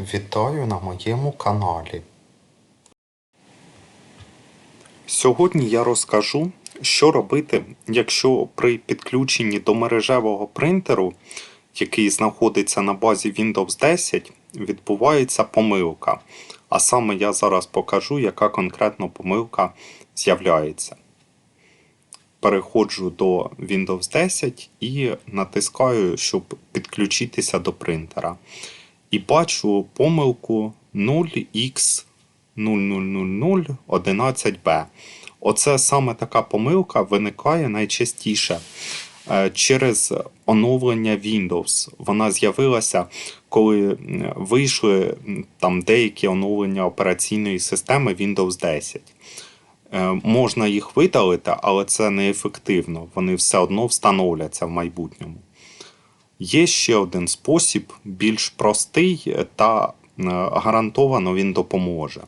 Вітаю на моєму каналі. Сьогодні я розкажу, що робити, якщо при підключенні до мережевого принтеру, який знаходиться на базі Windows 10, відбувається помилка. А саме я зараз покажу, яка конкретно помилка з'являється. Переходжу до Windows 10 і натискаю, щоб підключитися до принтера. І бачу помилку 0x000011b. Оце саме така помилка виникає найчастіше е, через оновлення Windows. Вона з'явилася, коли вийшли там деякі оновлення операційної системи Windows 10. Е, Можна їх видалити, але це неефективно. Вони все одно встановляться в майбутньому. Є ще один спосіб, більш простий та е, гарантовано він допоможе.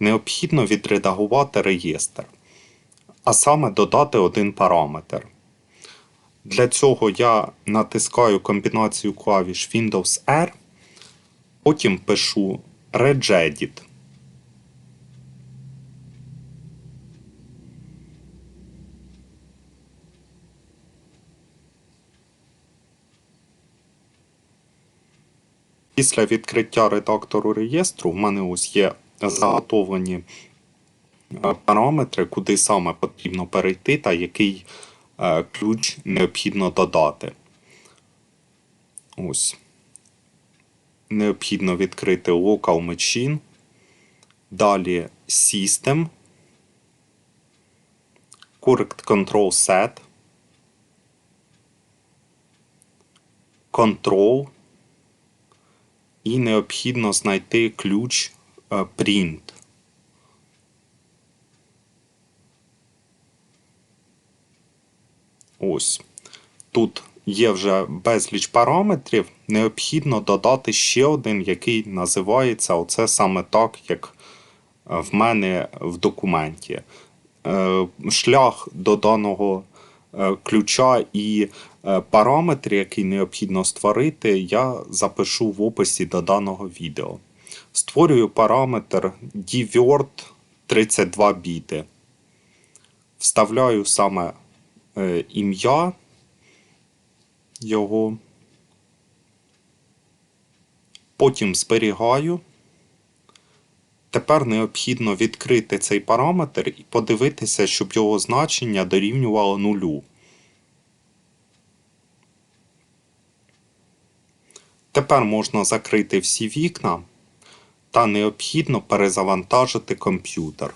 Необхідно відредагувати реєстр, а саме додати один параметр. Для цього я натискаю комбінацію клавіш Windows R, потім пишу regedit. Після відкриття редактору реєстру в мене ось є заготовлені е, параметри, куди саме потрібно перейти та який е, ключ необхідно додати. Ось. Необхідно відкрити Local Machine. Далі System. Correct Control Set. Control і необхідно знайти ключ е, Print. Ось. Тут є вже безліч параметрів. Необхідно додати ще один, який називається оце саме так, як е, в мене в документі. Е, Шлях до даного ключа і параметр, який необхідно створити, я запишу в описі до даного відео. Створюю параметр dword 32 біти. Вставляю саме е, ім'я його. Потім зберігаю. Тепер необхідно відкрити цей параметр і подивитися, щоб його значення дорівнювало нулю. Тепер можна закрити всі вікна та необхідно перезавантажити комп'ютер.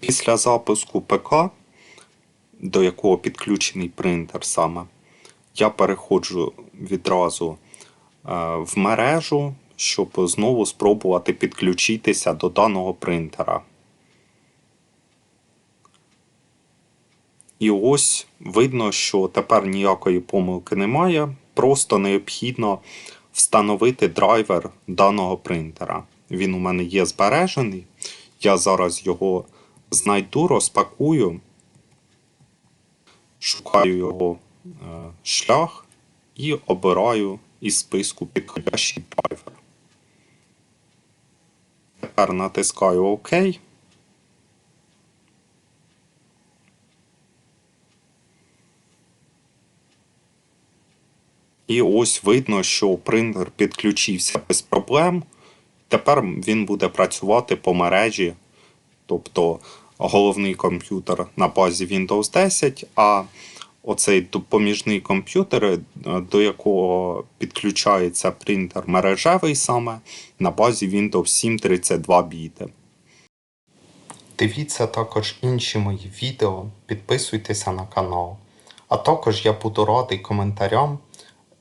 Після запуску ПК, до якого підключений принтер саме, я переходжу відразу е, в мережу, щоб знову спробувати підключитися до даного принтера. І ось видно, що тепер ніякої помилки немає, просто необхідно встановити драйвер даного принтера. Він у мене є збережений. Я зараз його знайду, розпакую, шукаю його е, шлях і обираю із списку підходящий драйвер. Тепер натискаю ОК. І ось видно, що принтер підключився без проблем. Тепер він буде працювати по мережі, тобто головний комп'ютер на базі Windows 10, а оцей допоміжний комп'ютер, е, до якого підключається принтер мережевий саме на базі Windows 7 32 біти. Дивіться також інші мої відео, підписуйтеся на канал. А також я буду радий коментарям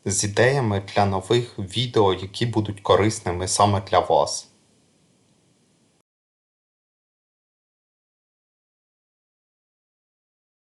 з ідеями для нових відео, які будуть корисними саме для вас.